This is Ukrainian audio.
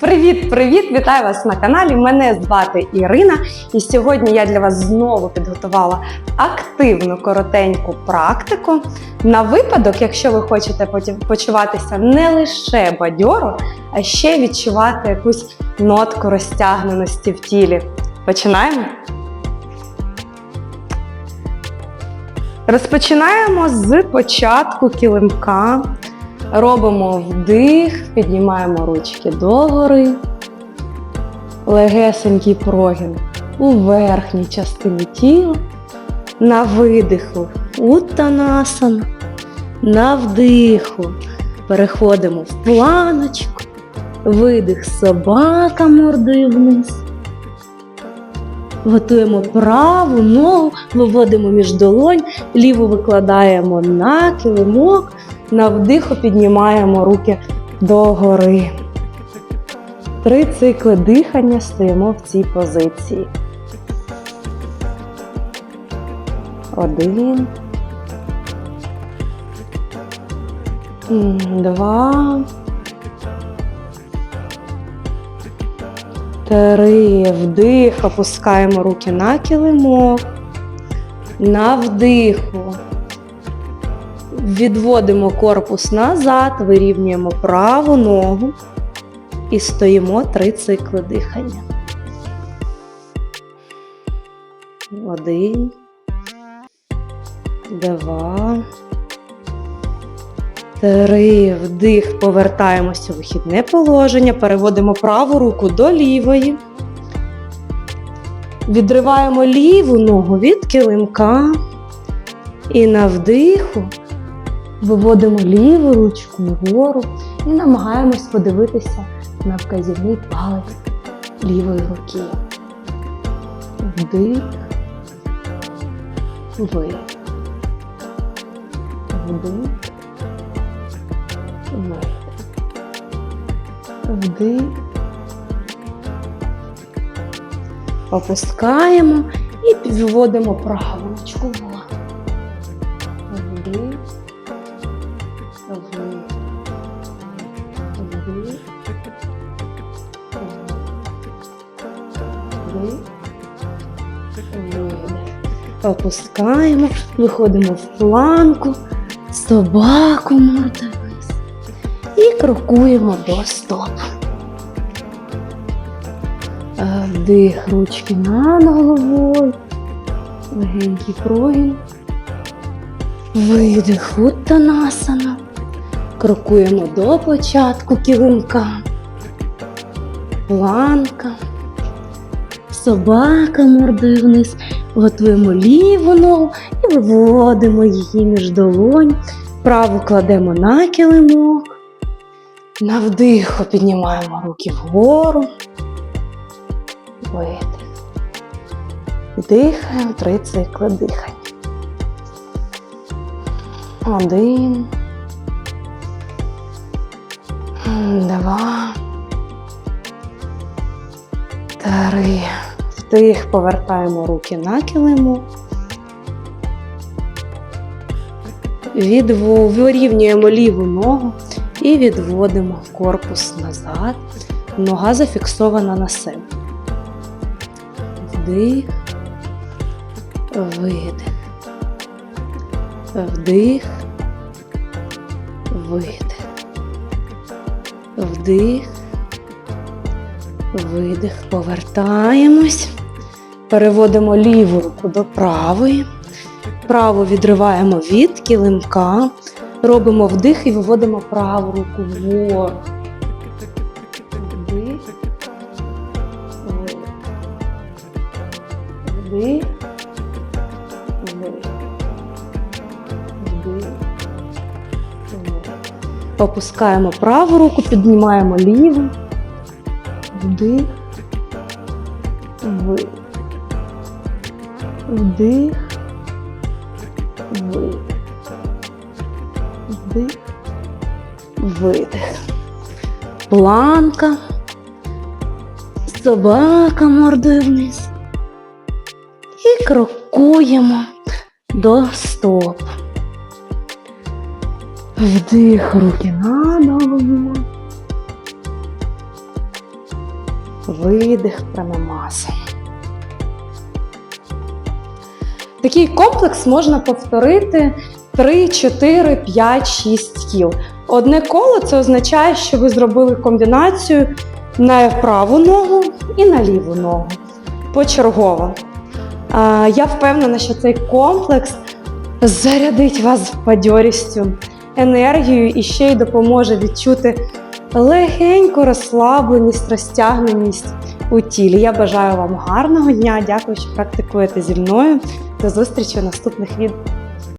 Привіт-привіт! Вітаю вас на каналі. Мене звати Ірина, і сьогодні я для вас знову підготувала активну коротеньку практику на випадок, якщо ви хочете почуватися не лише бадьоро, а ще відчувати якусь нотку розтягненості в тілі. Починаємо. Розпочинаємо з початку килимка. Робимо вдих, піднімаємо ручки догори, легесенький прогін у верхній частині тіла, на видиху уттанасана, на вдиху переходимо в планочку, видих собака мордою вниз. Готуємо праву ногу, виводимо між долонь, ліву викладаємо на килимок. На вдиху піднімаємо руки догори. Три цикли дихання стоїмо в цій позиції. Один. Два. Три. Вдих. Опускаємо руки на килимок. На вдиху. Відводимо корпус назад, вирівнюємо праву ногу і стоїмо три цикли дихання. Один, два, три. Вдих. Повертаємося у вихідне положення. Переводимо праву руку до лівої. Відриваємо ліву ногу від килимка. І на вдиху Виводимо ліву ручку вгору і намагаємось подивитися на вказівний палець лівої руки. Вдих, видих. Вдих, видих. Вдих. Опускаємо і виводимо праву Опускаємо, виходимо в планку, собаку мордою вниз. І крокуємо до стоп. Е, Вдих, ручки над головою. Легенький прогін. Видих уттанасана. Крокуємо до початку килимка. Планка. Собака мордою вниз. Готуємо ліву ногу і виводимо її між долонь. Праву кладемо на килимок. На вдиху піднімаємо руки вгору. Видих. Дихаємо три цикли дихання. Один. Два. Три. Вдих. Повертаємо руки на. Відво... Вирівнюємо ліву ногу і відводимо корпус назад. Нога зафіксована на себе. Вдих. Видих. Вдих, видих. Вдих, видих. Повертаємось. Переводимо ліву руку до правої. Праву відриваємо від килимка. Робимо вдих і виводимо праву руку вгору. Вдих. Вдих. Видих. Вдих. Видих. Опускаємо праву руку, піднімаємо ліву. Вдих. Видих. Вдих. Видих. Вдих. Видих. Планка. Собака мордою вниз. І крокуємо до стоп. Вдих руки над головою. Видих, пранамаса. Такий комплекс можна повторити 3, 4, 5, 6 кіл. Одне коло це означає, що ви зробили комбінацію на праву ногу і на ліву ногу. Почергово. Я впевнена, що цей комплекс зарядить вас бадьорістю, енергією і ще й допоможе відчути легеньку розслабленість, розтягненість у тілі. Я бажаю вам гарного дня. Дякую, що практикуєте зі мною. До зустрічі у наступних відео.